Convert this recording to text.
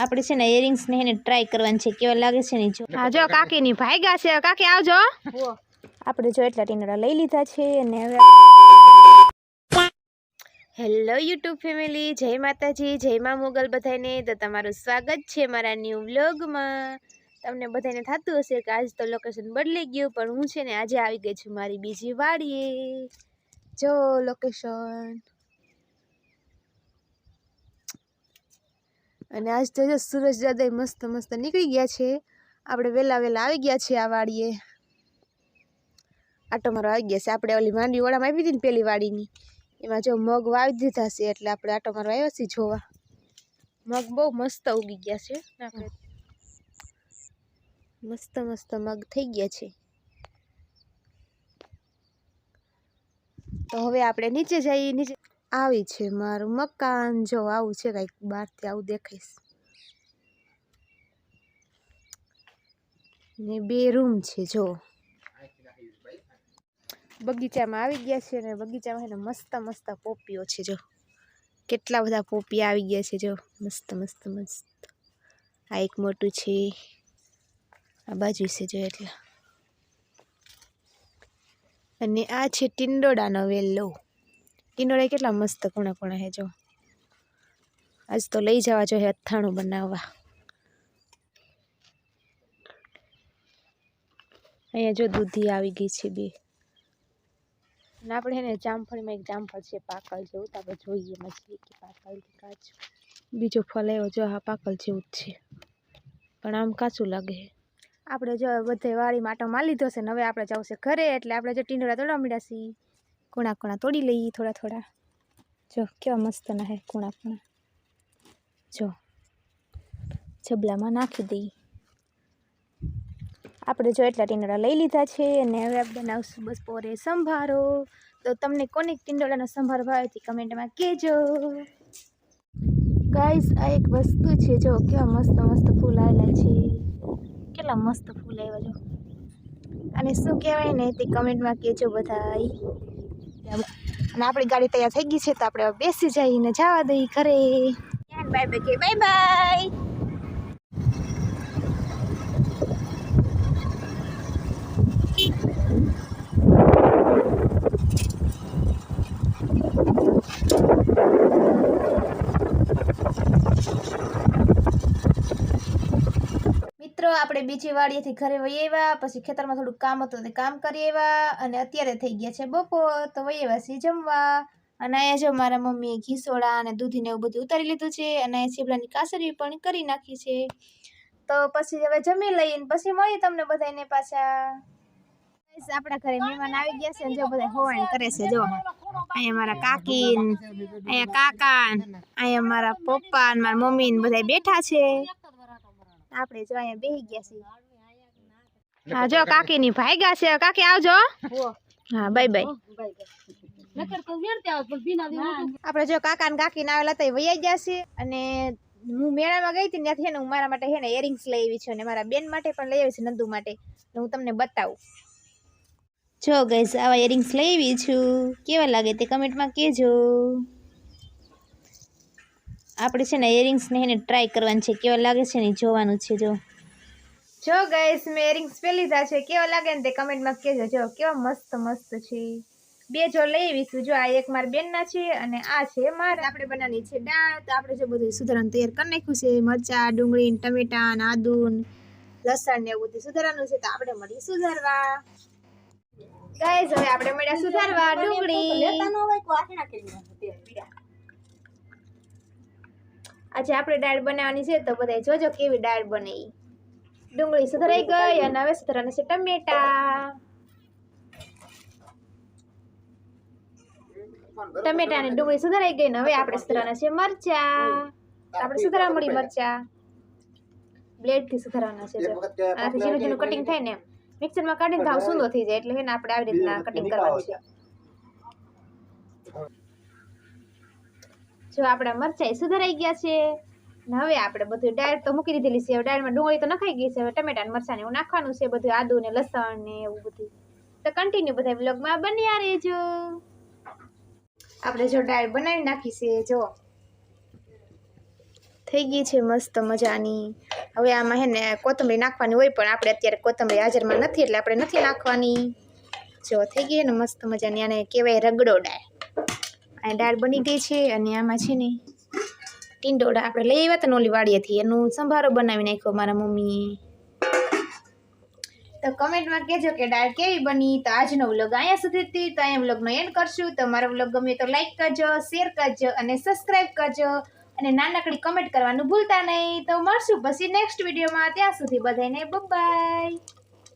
આપણે છે ને ઇયરિંગ્સ ને એને ટ્રાય કરવાની છે કેવા લાગે છે ને જો. હા જો કાકીની ભાગ્યા છે કાકી આવજો. આપણે જો એટલા ટીંગડા લઈ લીધા છે અને હવે હેલો યુટ્યુબ ફેમિલી જય માતાજી જય મા મોગલ બધાને તો તમારું સ્વાગત છે મારા ન્યૂ વ્લોગમાં તમને બધાને થતું હશે કે આજ તો લોકેશન બદલાઈ ગયું પણ હું છે ને આજે આવી ગઈ છું મારી બીજી વાડીએ. જો લોકેશન અને આજ તો જો સૂરજ દાદા મસ્ત મસ્ત નીકળી ગયા છે. આપણે વહેલા વહેલા આવી ગયા છીએ આ વાડીએ. આટો મારો આવી ગયા છે. આપણે ઓલી માંડવી વડામાં આવી હતી ને પેલી વાડીની. એમાં જો મગ વાવી દીધા છે એટલે આપણે આટો મારો આવ્યા છીએ જોવા. મગ બહુ મસ્ત ઉગી ગયા છે. મસ્ત મસ્ત મગ થઈ ગયા છે. તો હવે આપણે નીચે જઈએ, નીચે આવી છે. મારું મકાન જો આવું છે, કાંઈક બહારથી આવું દેખાઈશ. ને બે રૂમ છે, જો. બગીચામાં આવી ગયા છે અને બગીચામાં છે ને મસ્ત મસ્ત પોપીઓ છે, જો. કેટલા બધા પોપી આવી ગયા છે, જો. મસ્ત મસ્ત મસ્ત. આ એક મોટું છે. આ બાજુ છે, જો એટલે. અને આ છે ટિંડોડાનો વેલો ટિંડોડા કેટલા મસ્ત કોણે કોણા હે જો. આજ તો લઈ જવા જોઈએ અથાણું બનાવવા. અહીંયા જો દૂધી આવી ગઈ છે બે. અને આપણે એને ને જામફળીમાં એક જામફળ છે પાકળ જેવું. તો આપણે જોઈએ છીએ કે પાકળ કે કાચું. બીજો ફળ આવ્યો જો, આ પાકળ જેવું જ છે. પણ આમ કાચું લાગે આપણે જો બધે વાળી માટો માલી લીધો છે ને, હવે આપણે જવું છે ઘરે, એટલે આપણે જો ટીંડોળા તોડવા મળ્યા છીએ. કુણા કુણા તોડી લઈએ થોડા થોડા. જો, કેવા મસ્ત ના હે કુણા કુણા જો, જબલામાં નાખી દઈએ. આપણે જો એટલા ટીંડોળા લઈ લીધા છે અને હવે આપણે બનાવશું બસ પોરે સંભારો. તો તમને કોને ટીંડોળાનો સંભાર ભાવે તે કમેન્ટમાં કહેજો. ગાઈસ આ એક વસ્તુ છે, જો, કેવા મસ્ત મસ્ત ફૂલ આવેલા છે. કેટલા મસ્ત ફૂલ આવ્યા જો. અને શું કહેવાય ને તે કમેન્ટમાં કહેજો બધાય. અને આપણી ગાડી તૈયાર થઈ ગઈ છે તો આપણે બેસી જઈને જવા દઈએ ઘરે. Bye bye bye bye. આપણે બીજી વાડીએથી ઘરે વહી આવ્યા, પછી ખેતરમાં થોડુંક કામ હતું તે કામ કરી આવ્યા અને અત્યારે થઈ ગયા છે બપોર, તો વહી આવ્યા છીએ જમવા. અને અહીંયા જો મારા મમ્મીએ ઘીસોડા અને દૂધીને એવું બધું ઉતારી લીધું છે અને ચીબલાની કાસરી પણ કરી નાખી છે. તો પછી હવે જમી લઈને પછી મળીએ તમને બધાને પાછા. આપણા ઘરે મહેમાન આવી ગયા છે જો બધા હોવાણ કરે છે, જો. અહીંયા મારા કાકી અહીંયા કાકા અહીંયા મારા પપ્પા અને મારા મમ્મી બધા બેઠા છે. આપણે જો અહીંયા બેહી ગયા છીએ. હા જો કાકીની ભાગ્યા છે. કાકી આવજો. હા. Bye bye. આપણે જો કાકા ને કાકી ને આવેલા હતા વૈયા ગયા છે અને હું મેળામાં ગઈ હતી ત્યાંથી ને હું મારા માટે હેને ને ઇયરિંગ્સ લઈ આવી છું અને મારા બેન માટે પણ લઈ આવી છું નંદુ માટે. હું તમને બતાવું. જો ગઈસ આવા ઇયરિંગ્સ લઈ આવી છું. કેવા લાગે તે કમેન્ટમાં કહેજો. આપણે છે ને ઇયરિંગ્સ ને એને ટ્રાય કરવાની છે. કેવા લાગે છે ને જોવાનું છે જો. જો ગાઈસ મેં ઇયરિંગ્સ પહેરી લીધા છે. કેવા લાગે ને તે કમેન્ટમાં કહેજો. જો કેવા મસ્ત મસ્ત છે. બે જો લઈ આવીશું. જો આ એક મારા બેનના છે અને આ છે મારે. આપણે બનાવવાની છે દાળ. તો આપણે જો બધું સુધારવાનું તૈયાર કરી નાખ્યું છે. મરચાં ડુંગળી ટમેટા ને આદુ ને લસણ ને એવું બધું સુધારવાનું છે. તો આપણે મળીએ સુધારવા. ગાઈસ હવે આપણે મળ્યા સુધારવા. ડુંગળી. આજે આપણે દાળ બનાવવાની છે તો બધા જોજો કેવી દાળ બને. ડુંગળી સુધરાઈ ગઈ અને હવે સુધરાના છે ટમેટા. ટમેટા ને ડુંગળી સુધરાઈ ગઈ ને હવે આપણે સુધરાના છે મરચા. આપણે સુધારવા મળી મરચા. બ્લેડથી સુધારવાના છે આથી ઝીણું ઝીણું કટિંગ થાય ને મિક્સરમાં કાઢીને ધાવ સુંદર થઈ જાય એટલે આપણે આવી રીતના કટિંગ કરવાનું છે. જો આપણા મરચાઈ સુધારાઈ ગયા છે, ને હવે આપણે બધું દાળ તો મૂકી દીધેલી છે, હવે દાળમાં ડુંગળી તો નખાઈ ગઈ છે, હવે ટમેટા ને મરચાં એવું નાખવાનું છે, બધું આદુ ને લસણ ને એવું બધું. તો કન્ટિન્યુ બધા વ્લોગમાં બન્યા રહેજો. આપણે જો દાળ બનાવી નાખી છે, જો. થઈ ગઈ છે મસ્ત મજાની. હવે આમાં હે ને કોથમરી નાખવાની હોય પણ આપણે અત્યારે કોથમરી હાજરમાં નથી, એટલે આપણે નથી નાખવાની. જો, થઈ ગઈ ને મસ્ત મજાની, આને કહેવાય રગડો દાળ આ દાળ બની ગઈ છે અને આમાં છે ને ટીંડોળા આપણે લઈ આવ્યા હતા નોલીવાડીએથી. એનું સંભારો બનાવી નાખ્યો મારા મમ્મીએ. તો કમેન્ટમાં કહેજો કે દાળ કેવી બની? તો આજનો વ્લોગ અહીંયા સુધી હતી તો અહીંયા વ્લોગનો એન્ડ કરશું. તો મારો વ્લોગ ગમે તો લાઈક કરજો, શેર કરજો અને સબસ્ક્રાઈબ કરજો. અને નાનકડી કમેન્ટ કરવાનું ભૂલતા નહીં. તો મળશું પછી નેક્સ્ટ વિડીયોમાં. ત્યાં સુધી બધાને બાય